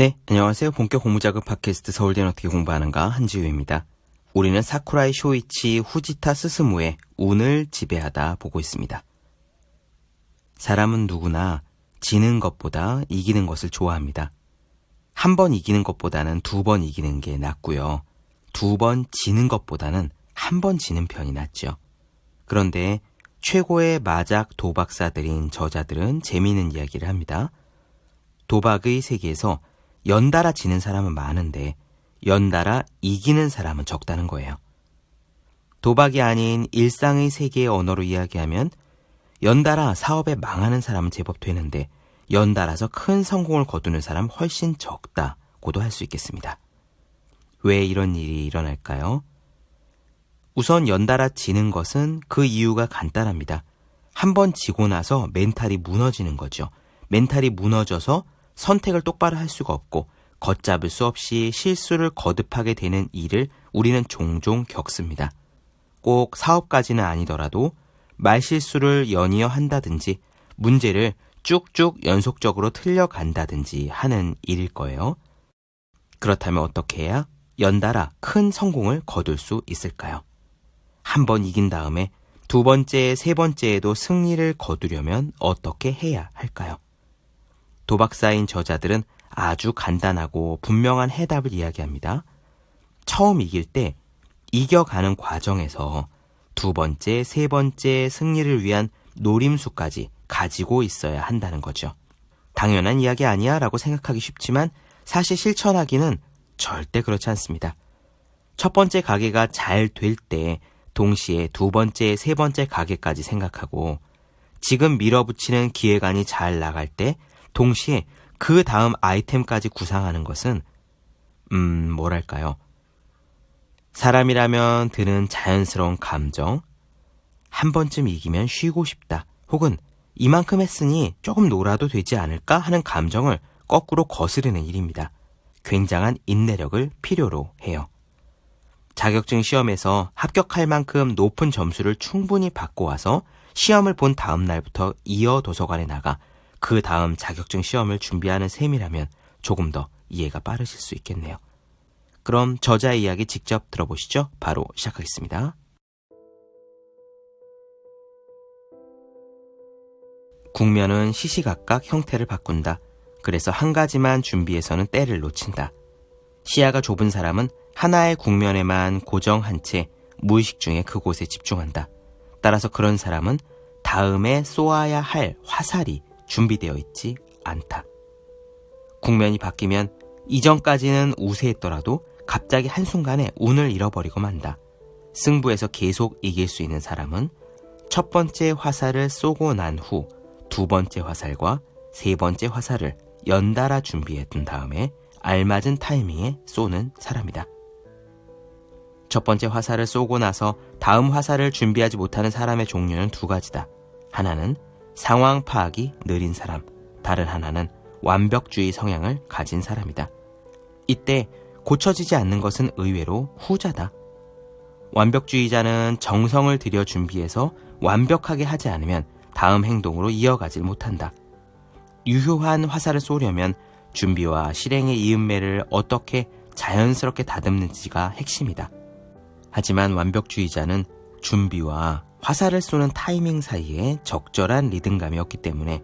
네, 안녕하세요. 본격 공부자극 팟캐스트 서울대는 어떻게 공부하는가 한지우입니다. 우리는 사쿠라이 쇼이치 후지타 스스무의 운을 지배하다 보고 있습니다. 사람은 누구나 지는 것보다 이기는 것을 좋아합니다. 한 번 이기는 것보다는 두 번 이기는 게 낫고요. 두 번 지는 것보다는 한 번 지는 편이 낫죠. 그런데 최고의 마작 도박사들인 저자들은 재미있는 이야기를 합니다. 도박의 세계에서 연달아 지는 사람은 많은데 연달아 이기는 사람은 적다는 거예요. 도박이 아닌 일상의 세계의 언어로 이야기하면 연달아 사업에 망하는 사람은 제법 되는데 연달아서 큰 성공을 거두는 사람 훨씬 적다고도 할 수 있겠습니다. 왜 이런 일이 일어날까요? 우선 연달아 지는 것은 그 이유가 간단합니다. 한 번 지고 나서 멘탈이 무너지는 거죠. 멘탈이 무너져서 선택을 똑바로 할 수가 없고 걷잡을 수 없이 실수를 거듭하게 되는 일을 우리는 종종 겪습니다. 꼭 사업까지는 아니더라도 말실수를 연이어 한다든지 문제를 쭉쭉 연속적으로 틀려간다든지 하는 일일 거예요. 그렇다면 어떻게 해야 연달아 큰 성공을 거둘 수 있을까요? 한 번 이긴 다음에 두 번째, 세 번째에도 승리를 거두려면 어떻게 해야 할까요? 도박사인 저자들은 아주 간단하고 분명한 해답을 이야기합니다. 처음 이길 때 이겨가는 과정에서 두 번째, 세 번째 승리를 위한 노림수까지 가지고 있어야 한다는 거죠. 당연한 이야기 아니야 라고 생각하기 쉽지만 사실 실천하기는 절대 그렇지 않습니다. 첫 번째 가게가 잘 될 때 동시에 두 번째, 세 번째 가게까지 생각하고 지금 밀어붙이는 기획안이 잘 나갈 때 동시에 그 다음 아이템까지 구상하는 것은, 음, 뭐랄까요. 사람이라면 드는 자연스러운 감정, 한 번쯤 이기면 쉬고 싶다, 혹은 이만큼 했으니 조금 놀아도 되지 않을까 하는 감정을 거꾸로 거스르는 일입니다. 굉장한 인내력을 필요로 해요. 자격증 시험에서 합격할 만큼 높은 점수를 충분히 받고 와서 시험을 본 다음 날부터 이어 도서관에 나가 그 다음 자격증 시험을 준비하는 셈이라면 조금 더 이해가 빠르실 수 있겠네요. 그럼 저자의 이야기 직접 들어보시죠. 바로 시작하겠습니다. 국면은 시시각각 형태를 바꾼다. 그래서 한 가지만 준비해서는 때를 놓친다. 시야가 좁은 사람은 하나의 국면에만 고정한 채 무의식 중에 그곳에 집중한다. 따라서 그런 사람은 다음에 쏘아야 할 화살이 준비되어 있지 않다. 국면이 바뀌면 이전까지는 우세했더라도 갑자기 한순간에 운을 잃어버리고 만다. 승부에서 계속 이길 수 있는 사람은 첫 번째 화살을 쏘고 난 후 두 번째 화살과 세 번째 화살을 연달아 준비해 둔 다음에 알맞은 타이밍에 쏘는 사람이다. 첫 번째 화살을 쏘고 나서 다음 화살을 준비하지 못하는 사람의 종류는 두 가지다. 하나는 상황 파악이 느린 사람, 다른 하나는 완벽주의 성향을 가진 사람이다. 이때 고쳐지지 않는 것은 의외로 후자다. 완벽주의자는 정성을 들여 준비해서 완벽하게 하지 않으면 다음 행동으로 이어가질 못한다. 유효한 화살을 쏘려면 준비와 실행의 이음매를 어떻게 자연스럽게 다듬는지가 핵심이다. 하지만 완벽주의자는 준비와 화살을 쏘는 타이밍 사이에 적절한 리듬감이 없기 때문에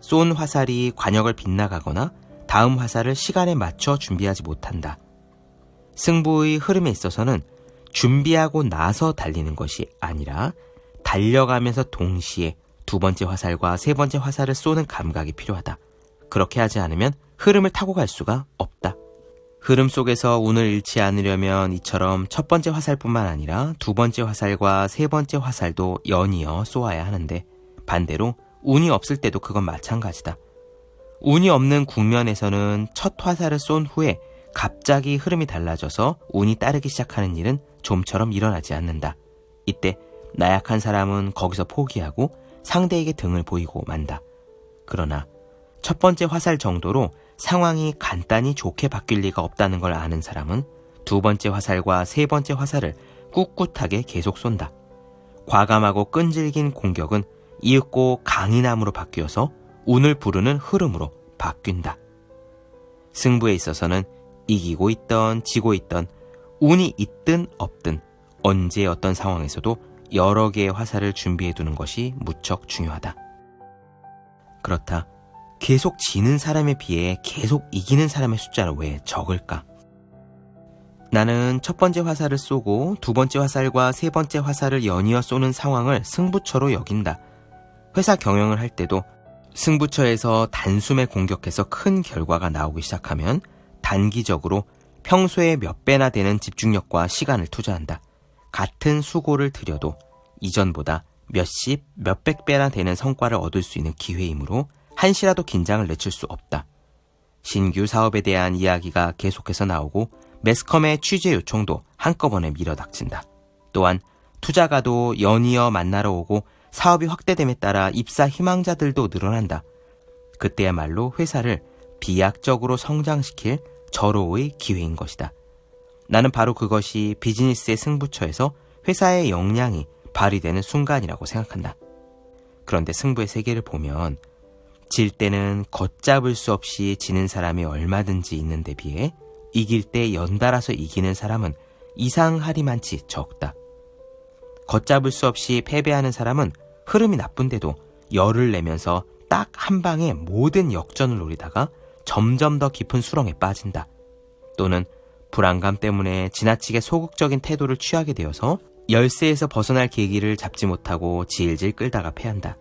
쏜 화살이 관역을 빗나가거나 다음 화살을 시간에 맞춰 준비하지 못한다. 승부의 흐름에 있어서는 준비하고 나서 달리는 것이 아니라 달려가면서 동시에 두 번째 화살과 세 번째 화살을 쏘는 감각이 필요하다. 그렇게 하지 않으면 흐름을 타고 갈 수가 없다. 흐름 속에서 운을 잃지 않으려면 이처럼 첫 번째 화살뿐만 아니라 두 번째 화살과 세 번째 화살도 연이어 쏘아야 하는데 반대로 운이 없을 때도 그건 마찬가지다. 운이 없는 국면에서는 첫 화살을 쏜 후에 갑자기 흐름이 달라져서 운이 따르기 시작하는 일은 좀처럼 일어나지 않는다. 이때 나약한 사람은 거기서 포기하고 상대에게 등을 보이고 만다. 그러나 첫 번째 화살 정도로 상황이 간단히 좋게 바뀔 리가 없다는 걸 아는 사람은 두 번째 화살과 세 번째 화살을 꿋꿋하게 계속 쏜다. 과감하고 끈질긴 공격은 이윽고 강인함으로 바뀌어서 운을 부르는 흐름으로 바뀐다. 승부에 있어서는 이기고 있던 지고 있던 운이 있든 없든 언제 어떤 상황에서도 여러 개의 화살을 준비해 두는 것이 무척 중요하다. 그렇다. 계속 지는 사람에 비해 계속 이기는 사람의 숫자는 왜 적을까? 나는 첫 번째 화살을 쏘고 두 번째 화살과 세 번째 화살을 연이어 쏘는 상황을 승부처로 여긴다. 회사 경영을 할 때도 승부처에서 단숨에 공격해서 큰 결과가 나오기 시작하면 단기적으로 평소에 몇 배나 되는 집중력과 시간을 투자한다. 같은 수고를 들여도 이전보다 몇십, 몇백 배나 되는 성과를 얻을 수 있는 기회이므로 한시라도 긴장을 늦출 수 없다. 신규 사업에 대한 이야기가 계속해서 나오고 매스컴의 취재 요청도 한꺼번에 밀어닥친다. 또한 투자가도 연이어 만나러 오고 사업이 확대됨에 따라 입사 희망자들도 늘어난다. 그때야말로 회사를 비약적으로 성장시킬 절호의 기회인 것이다. 나는 바로 그것이 비즈니스의 승부처에서 회사의 역량이 발휘되는 순간이라고 생각한다. 그런데 승부의 세계를 보면 질 때는 걷잡을 수 없이 지는 사람이 얼마든지 있는데 비해 이길 때 연달아서 이기는 사람은 이상하리만치 적다. 걷잡을 수 없이 패배하는 사람은 흐름이 나쁜데도 열을 내면서 딱 한 방에 모든 역전을 노리다가 점점 더 깊은 수렁에 빠진다. 또는 불안감 때문에 지나치게 소극적인 태도를 취하게 되어서 열쇠에서 벗어날 계기를 잡지 못하고 질질 끌다가 패한다.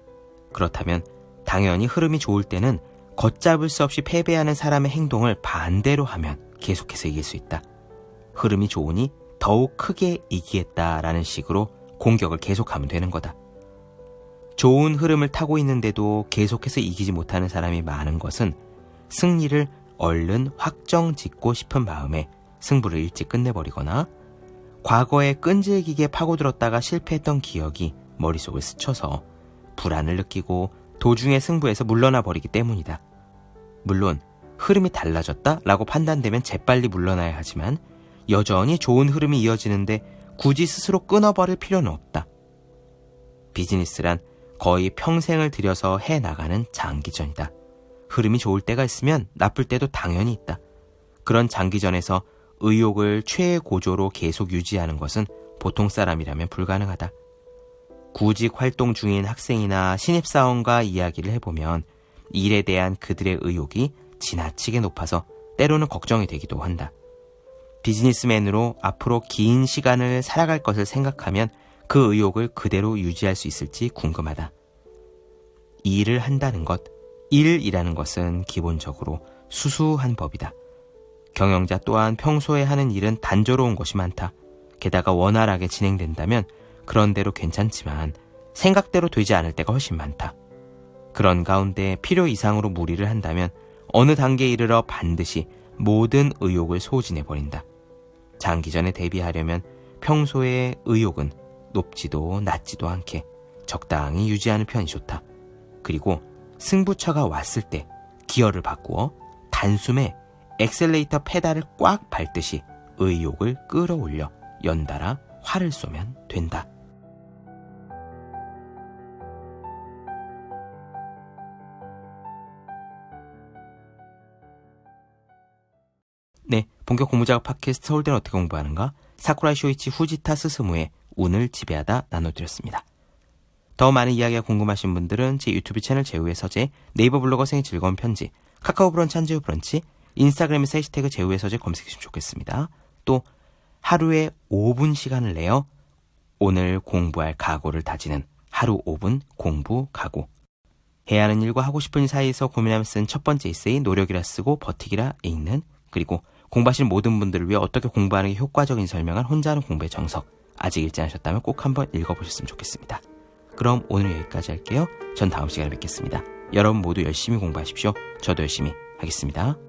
그렇다면 당연히 흐름이 좋을 때는 걷잡을 수 없이 패배하는 사람의 행동을 반대로 하면 계속해서 이길 수 있다. 흐름이 좋으니 더욱 크게 이기겠다라는 식으로 공격을 계속하면 되는 거다. 좋은 흐름을 타고 있는데도 계속해서 이기지 못하는 사람이 많은 것은 승리를 얼른 확정 짓고 싶은 마음에 승부를 일찍 끝내버리거나 과거에 끈질기게 파고들었다가 실패했던 기억이 머릿속을 스쳐서 불안을 느끼고 도중에 승부에서 물러나 버리기 때문이다. 물론 흐름이 달라졌다 라고 판단되면 재빨리 물러나야 하지만 여전히 좋은 흐름이 이어지는데 굳이 스스로 끊어버릴 필요는 없다. 비즈니스란 거의 평생을 들여서 해 나가는 장기전이다. 흐름이 좋을 때가 있으면 나쁠 때도 당연히 있다. 그런 장기전에서 의욕을 최고조로 계속 유지하는 것은 보통 사람이라면 불가능하다. 구직 활동 중인 학생이나 신입사원과 이야기를 해보면 일에 대한 그들의 의욕이 지나치게 높아서 때로는 걱정이 되기도 한다. 비즈니스맨으로 앞으로 긴 시간을 살아갈 것을 생각하면 그 의욕을 그대로 유지할 수 있을지 궁금하다. 일을 한다는 것, 일이라는 것은 기본적으로 수수한 법이다. 경영자 또한 평소에 하는 일은 단조로운 것이 많다. 게다가 원활하게 진행된다면 그런 대로 괜찮지만 생각대로 되지 않을 때가 훨씬 많다. 그런 가운데 필요 이상으로 무리를 한다면 어느 단계에 이르러 반드시 모든 의욕을 소진해 버린다. 장기전에 대비하려면 평소의 의욕은 높지도 낮지도 않게 적당히 유지하는 편이 좋다. 그리고 승부처가 왔을 때 기어를 바꾸어 단숨에 엑셀레이터 페달을 꽉 밟듯이 의욕을 끌어올려 연달아 활을 쏘면 된다. 본격 공부작업 팟캐스트 서울대는 어떻게 공부하는가? 사쿠라 쇼이치 후지타 스스무의 운을 지배하다 나눠드렸습니다. 더 많은 이야기가 궁금하신 분들은 제 유튜브 채널 제우의 서재, 네이버 블로거 생의 즐거운 편지, 카카오 브런치 한지우 브런치, 인스타그램에서 해시태그 제우의 서재 검색해주시면 좋겠습니다. 또 하루에 5분 시간을 내어 오늘 공부할 각오를 다지는 하루 5분 공부 각오. 해야 하는 일과 하고 싶은 일 사이에서 고민하며 쓴 첫 번째 에세이 노력이라 쓰고 버티기라 읽는 그리고 공부하시는 모든 분들을 위해 어떻게 공부하는 게 효과적인 설명한 혼자 하는 공부의 정석. 아직 읽지 않으셨다면 꼭 한번 읽어보셨으면 좋겠습니다. 그럼 오늘 여기까지 할게요. 전 다음 시간에 뵙겠습니다. 여러분 모두 열심히 공부하십시오. 저도 열심히 하겠습니다.